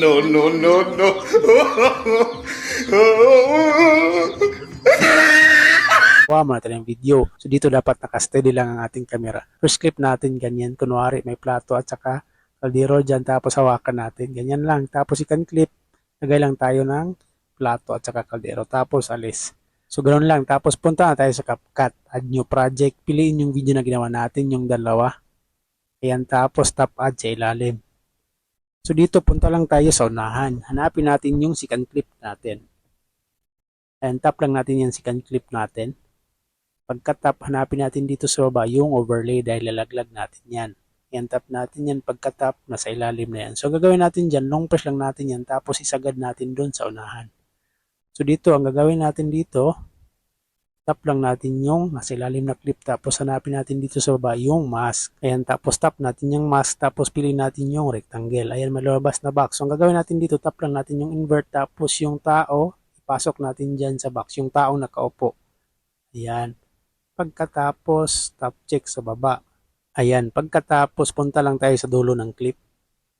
no, no, no, no. Kuha mo natin video. So dito dapat nakasteady lang ang ating camera. First clip natin ganyan. Kunwari may plato at saka kaldero dyan. Tapos hawakan natin. Ganyan lang. Tapos second clip, lagay lang tayo ng plato at saka kaldero. Tapos alis. So ganoon lang. Tapos punta na tayo sa CapCut. Add new project. Piliin yung video na ginawa natin. Yung dalawa. Ayan. Tapos tap add sa ilalim. So dito punta lang tayo sa unahan. Hanapin natin yung second clip natin. And tap lang natin yung second clip natin. Pagka-tap, hanapin natin dito sa baba yung overlay dahil lalaglag natin yan. Yan, tap natin yan. Pagka-tap, nasa ilalim na yan. So, gagawin natin dyan, long press lang natin yan, tapos isagad natin doon sa unahan. So, dito, ang gagawin natin dito, tap lang natin yung nasa ilalim na clip, tapos hanapin natin dito sa baba yung mask. Ayan, tapos tap natin yung mask, tapos piliin natin yung rectangle. Ayan, malabas na box. So, ang gagawin natin dito, tap lang natin yung invert, tapos yung tao, ipasok natin dyan sa box, yung taong nakaupo. Ayan. Pagkatapos, tap check sa baba. Ayan, pagkatapos, punta lang tayo sa dulo ng clip.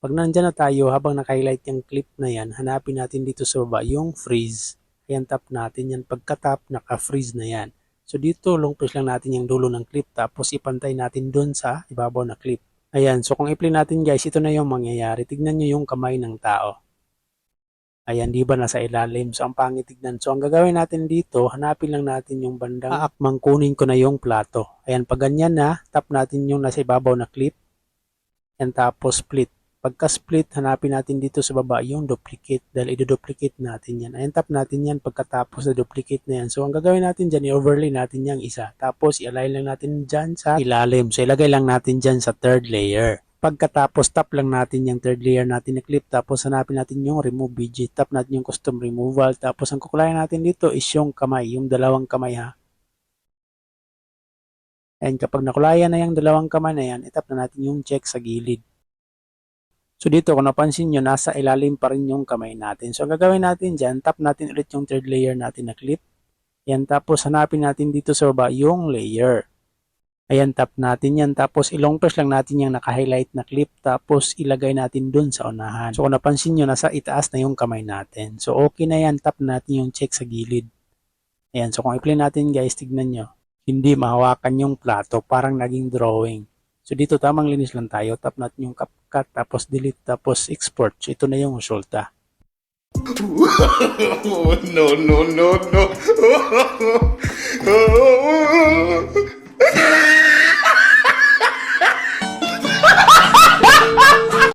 Pag nandyan na tayo, habang naka-highlight yung clip na yan, hanapin natin dito sa baba yung freeze. Ayan, tap natin yan. Pagka-tap, naka-freeze na yan. So dito, long press lang natin yung dulo ng clip, tapos ipantay natin dun sa ibabaw na clip. Ayan, so kung i-play natin guys, ito na yung mangyayari. Tignan nyo yung kamay ng tao. Ayan, di ba nasa ilalim? So, ang pangit tignan. So, ang gagawin natin dito, hanapin lang natin yung bandang aakmang kunin ko na yung plato. Ayan, pag ganyan na, tap natin yung nasa ibabaw na clip. Ayan, tapos split. Pagka split, hanapin natin dito sa baba yung duplicate dahil i-duplicate natin yan. Ayan, tap natin yan pagkatapos na duplicate na yan. So, ang gagawin natin dyan, i-overlay natin yung isa. Tapos, i-align lang natin dyan sa ilalim. So, ilagay lang natin dyan sa third layer. Pagkatapos, tap lang natin yung third layer natin na clip. Tapos, hanapin natin yung remove widget. Tap natin yung custom removal. Tapos, ang kukulayan natin dito is yung kamay, yung dalawang kamay ha. And kapag nakulayan na yung dalawang kamay na yan, itap na natin yung check sa gilid. So, dito, kung napansin nyo, nasa ilalim pa rin yung kamay natin. So, ang gagawin natin dyan, tap natin ulit yung third layer natin na clip. Yan, tapos hanapin natin dito sa baba yung layer. Ayan, tap natin yan. Tapos ilong press lang natin yung naka-highlight na clip. Tapos ilagay natin dun sa unahan. So kung napansin nyo, nasa itaas na yung kamay natin. So okay na yan. Tap natin yung check sa gilid. Ayan, so kung i-play natin guys, tignan nyo. Hindi mahawakan yung plato. Parang naging drawing. So dito tamang linis lang tayo. Tap natin yung CapCut. Tapos delete. Tapos export. So ito na yung resulta. no, no, no, no.